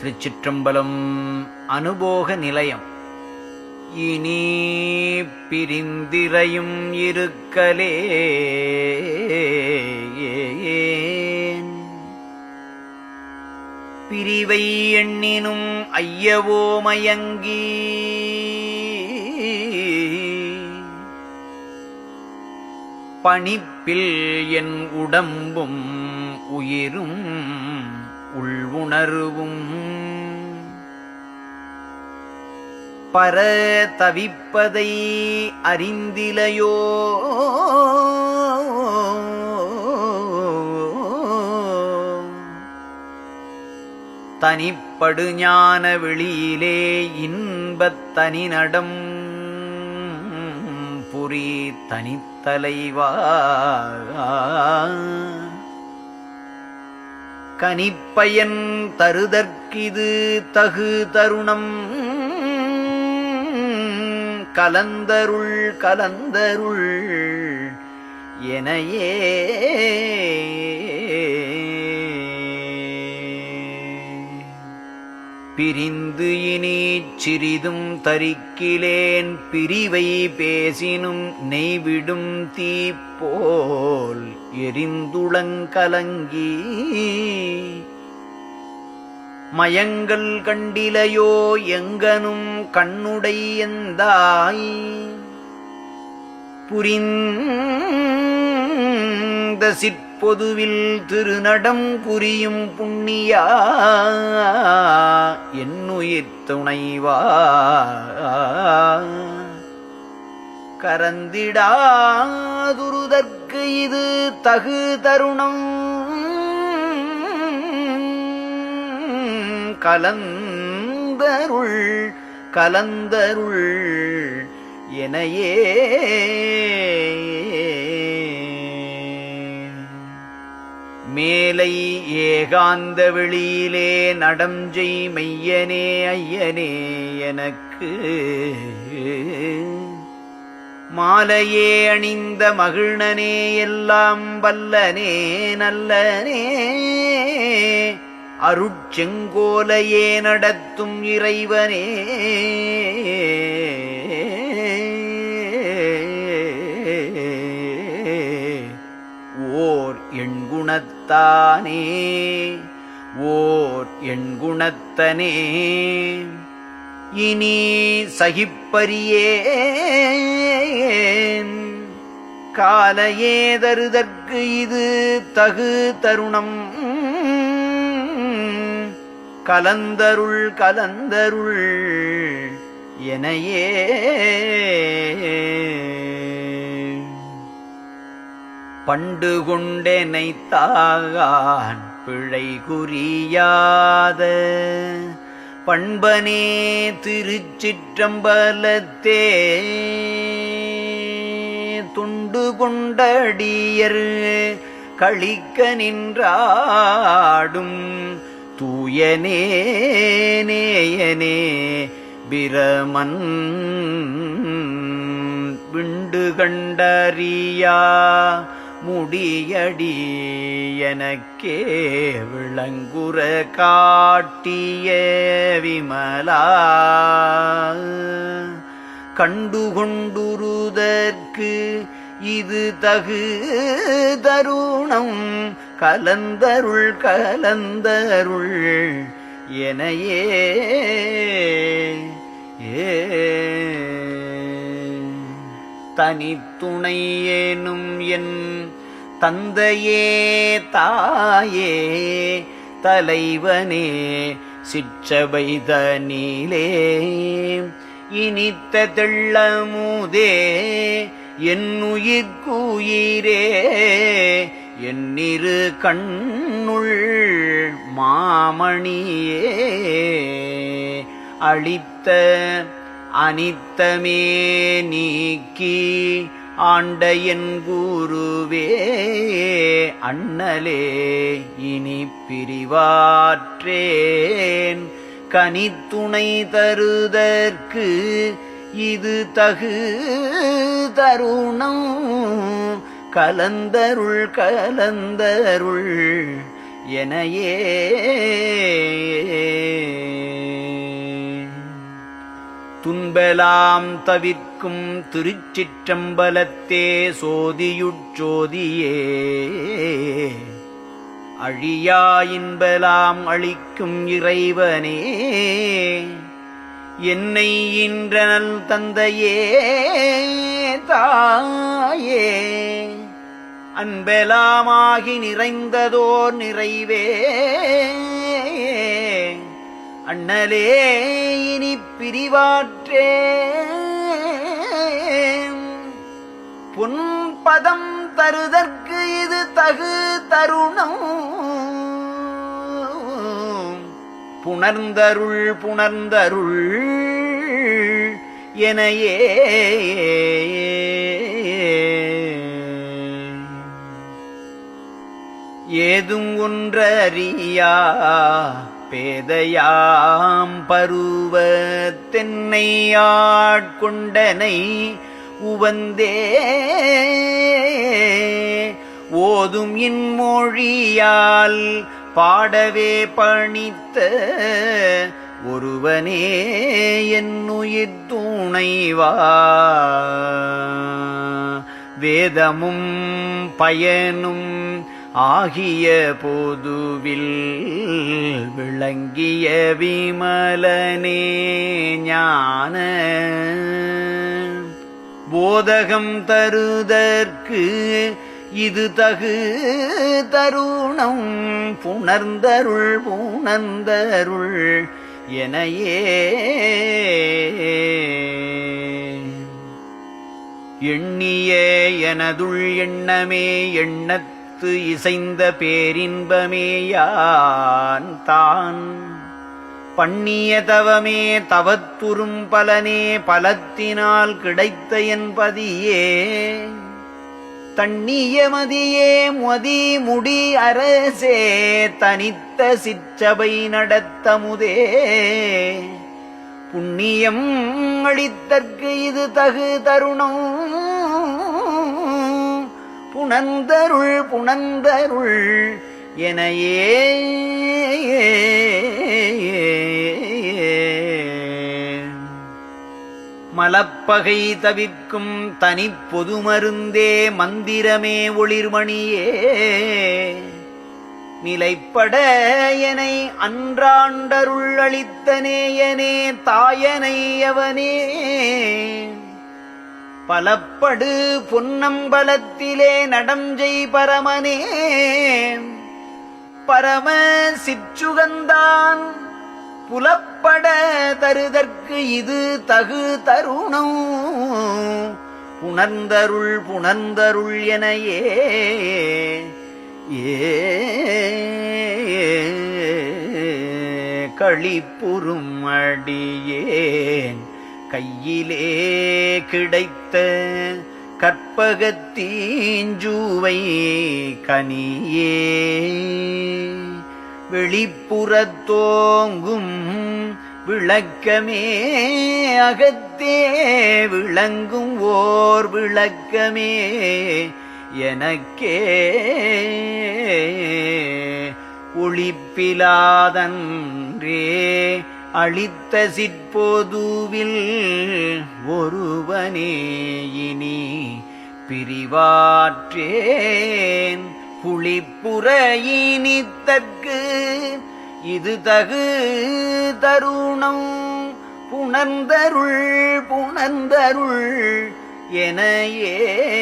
திருச்சிற்றம்பலம் அனுபோக நிலையம். இனி பிரிந்திரையும் இருக்கலே பிரிவை எண்ணினும் ஐயவோ மயங்கி பணிப்பில் என் உடம்பும் உயிரும் உள்வுணர்வும் பர தவிப்பதை அறிந்திலையோ? தனிப்படு ஞான வெளியிலே இன்பத் தனி நடம் புரி தனித்தலைவா? கனிப்பயன் தருதற்கிது தகு தருணம். கலந்தருள் கலந்தருள் எனையே பிரிந்து இனி சிறிதும் தரிக்கிலேன் பிரிவை பேசினும் நெய்விடும் தீப்போல் எரிந்துளங்கலங்கி. மயங்கள் கண்டிலையோ எங்கனும் கண்ணுடை எந்தாய்? புரிந்த பொதுவில் திருநடம் புரியும் புண்ணியா என்னுயிர் துணைவா. கரந்திடாதுருதற்கு இது தகு தருணம். கலந்தருள் கலந்தருள் எனையே மேலை ஏகாந்த வெளியிலே நடஞ்செய் மையனே ஐயனே எனக்கு. மாலையே அணிந்த மகிழ்னனே எல்லாம் வல்லனே நல்லனே. அருட்செங்கோலையே நடத்தும் இறைவனே. குணத்தானே ஓர் எண்குணத்தனே இனி சகிப்பறியேன். காலையே தருதற்கு இது தகு தருணம். கலந்தருள் கலந்தருள் எனையே. பண்டு கொண்டெனைத்தான் பிழை குறியாத பண்பனே திருச்சிற்றம்பலத்தே துண்டு கொண்டடியர் கழிக்க நின்றாடும் தூயனே நேயனே பிரமன் விண்டு கண்டறியா முடியடி எனக்கே விளங்குற காட்டிய விமலா. கண்டுகொண்டுருதற்கு இது தகு தருணம் கலந்தருள் கலந்தருள் எனையே. ஏ தனித்துணை ஏனும் என் தந்தையே தாயே தலைவனே சிற்றபை தனிலே. இனித்த தெள்ளமுதே என்னுயிர்க்குயிரே என்னிரு கண்ணுள் மாமணியே. அளித்த அனித்தமே நீக்கி ஆண்ட என் குருவே அண்ணலே இனி பிரிவாற்றேன். கனித்துணை தருதற்கு இது தகு தருணம். கலந்தருள் கலந்தருள் எனையே துன்பலாம் தவிர்க்கும் திருச்சிற்றம்பலத்தே சோதியுட்சோதியே அழியா இன்பலாம் அளிக்கும் இறைவனே. என்னை இன்றனல் தந்தையே தாயே. அன்பெலாமாகி நிறைந்ததோர் நிறைவே. அண்ணலே இனி பிரிவாற்றே பொன்பதம் தருதற்கு இது தகு தருணம். புணர்ந்தருள் புணர்ந்தருள் எனையே. ஏதும் ஒன்றறியா பேதையாம் பருவ தென்னை ஆட்கொண்டனை உவந்தே. ஓதும் இன்மொழியால் பாடவே பணித்த ஒருவனே என்னுயிர் துணைவா. வேதமும் பயனும் ஆகிய பொதுவில் விளங்கிய விமலனே ஞான. போதகம் தருதற்கு இது தகு தருணம் புணர்ந்தருள் புணர்ந்தருள் எனையே. எண்ணிய எனதுள் எண்ணமே எண்ணத் எண்ணத்து இசைந்த பேரின்பமேயான் தான். பண்ணிய தவமே தவத்துறும் பலனே பலத்தினால் கிடைத்த என்பதியே தண்ணிய மதியே மதி முடி அரசே தனித்த சிற்றபை நடத்தமுதே புண்ணியம் அளித்தற்கு இது தகு தருணம். புனந்தருள் புணந்தருள் எனையே மலப்பகை தவிக்கும் தனி பொது மருந்தே மந்திரமே ஒளிர்மணியே. நிலைப்பட எனை அன்றாண்டருள் அளித்த நேயனே தாயனை அவனே. பலப்படு பொன்னம்பலத்திலே நடஞ்செய் பரமனே. பரம சிற்றுகந்தான் புலப்பட தருதற்கு இது தகு தருணம். புணர்ந்தருள் புணர்ந்தருள் எனையே ஏ களிப்புறும் அடியேன். கையிலே கிடைத்த கற்பகத்தீஞ்சூவை கனியே. வெளிப்புறத்தோங்கும் விளக்கமே அகத்தே விளங்கும் ஓர் விளக்கமே எனக்கே. ஒளிப்பிலாதன்றே அளித்த சிற்போதுவில் ஒருவனே இனி பிரிவாற்றேன். புளிப்புறையினித்தற்கு இது தகு தருணம். புணர்ந்தருள் புணர்ந்தருள் என ஏ